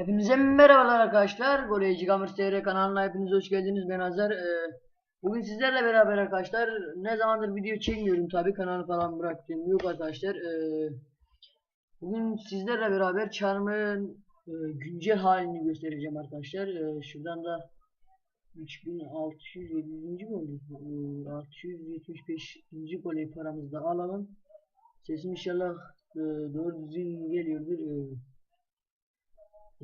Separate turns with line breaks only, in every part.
Hepinize merhabalar arkadaşlar. Goleci Gamers TR kanalına hepiniz hoş geldiniz. Ben Hazar. Ee, bugün sizlerle beraber arkadaşlar ne zamandır video çekmiyorum tabi kanalı falan bıraktım. Yok arkadaşlar. Ee, bugün sizlerle beraber Charm'ın e, güncel halini göstereceğim arkadaşlar. Ee, şuradan da 3607. golü, e, 675. golü paramızı da alalım. Sesim inşallah e, doğru düzgün geliyordur. E,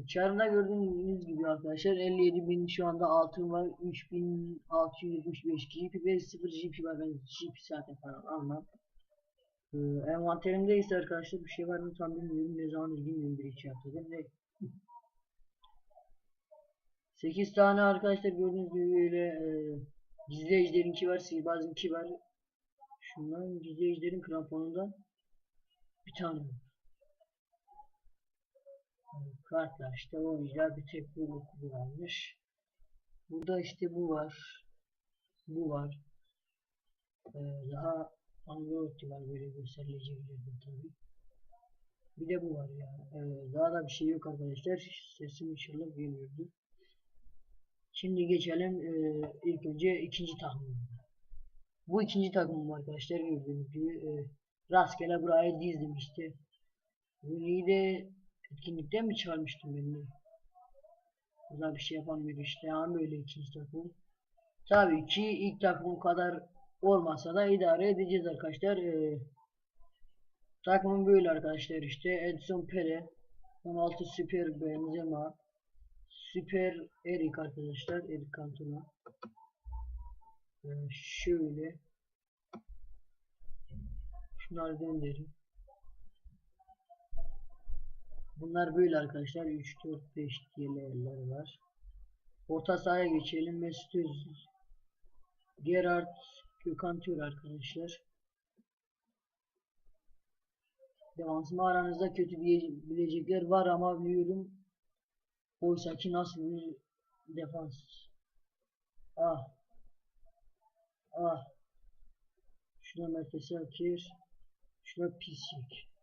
Çarında gördüğünüz gibi arkadaşlar 57.000 şu anda altın var. 3675 GP ve 0 GP var. Ben GP zaten falan almam. Ee, envanterimde ise arkadaşlar bir şey var mı tam bilmiyorum. Ne zaman bilmiyorum. Bir iki haftadır ve 8 tane arkadaşlar gördüğünüz gibi böyle e, gizli ejderinki var sihirbazınki var. Şundan gizli ejderin kramponundan bir tane var kartlar işte oyuncular bir tek bu kullanmış. Burada işte bu var. Bu var. Ee, daha Android var böyle gösterilebilirdi tabi. Bir de bu var ya. Ee, daha da bir şey yok arkadaşlar. Sesim inşallah geliyordu. Şimdi geçelim ee, ilk önce ikinci takımı. Bu ikinci takımım arkadaşlar gördüğünüz gibi e, rastgele buraya dizdim işte. Bunu de Etkinlikten mi çağırmıştım beni? Burada bir şey yapamıyor işte ama böyle ikinci takım. Tabii ki ilk takım kadar olmasa da idare edeceğiz arkadaşlar. Ee, takımım böyle arkadaşlar işte Edson Pere 16 Süper Benzema Süper Erik arkadaşlar Erik Cantona ee, şöyle şunları gönderin Bunlar böyle arkadaşlar. 3, 4, 5 diyeler var. Orta sahaya geçelim. Mesut Özil. Gerard Gökhan Tür arkadaşlar. Devansıma aranızda kötü diyebilecekler var ama biliyorum. Oysa ki nasıl bir defans. Ah. Ah. Şuna Mertesi Akir. Şuna Pisik.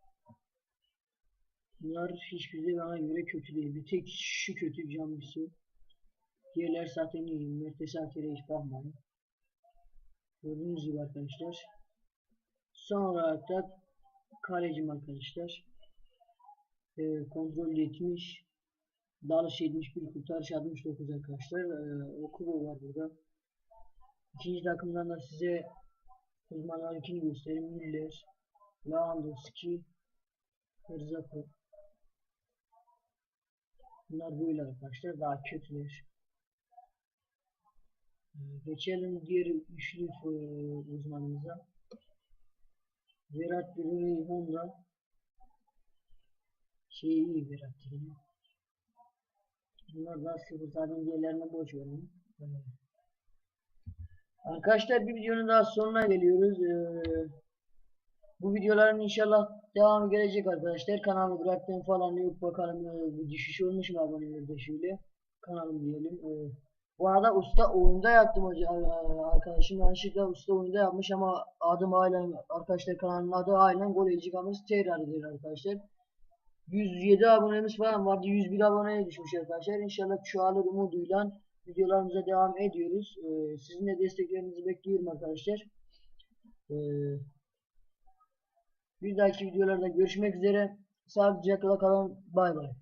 Bunlar hiçbiri bana göre kötü değil. Bir tek şu kötü camisi. Diğerler zaten iyi. Mertesi Akir'e hiç bakmayın. Gördüğünüz gibi arkadaşlar. Son olarak da kalecim arkadaşlar. Ee, kontrol 70. Dalış 71, kurtarış 69 arkadaşlar. Ee, Okubo var burada. İkinci takımdan da size uzmanlarınkini göstereyim. Müller, Lewandowski, Herzako. Bunlar böyle arkadaşlar daha kötüler. Ee, geçelim diğer üçlü e, uzmanımıza. Berat Dürü'nün Honda şey iyi Berat Dürü'nün. Bunlar da sıfır zaten diğerlerine boş verin. Arkadaşlar bir videonun daha sonuna geliyoruz. Ee, bu videoların inşallah devamı gelecek arkadaşlar. Kanalı bıraktığım falan yok bakalım e, bir düşüş olmuş mu abonelerde şöyle. Kanalım diyelim. E, bu arada usta oyunda yaptım hocam arkadaşım yanlışlıkla usta oyunda yapmış ama adım ailen arkadaşlar kanalın adı ailen goleci gamız tekrardır arkadaşlar. 107 abonemiz falan vardı 101 aboneye düşmüş arkadaşlar. İnşallah şu alır umuduyla videolarımıza devam ediyoruz. Ee, sizin de desteklerinizi bekliyorum arkadaşlar. Ee, bir dahaki videolarda görüşmek üzere. Sağlıcakla kalın. Bay bay.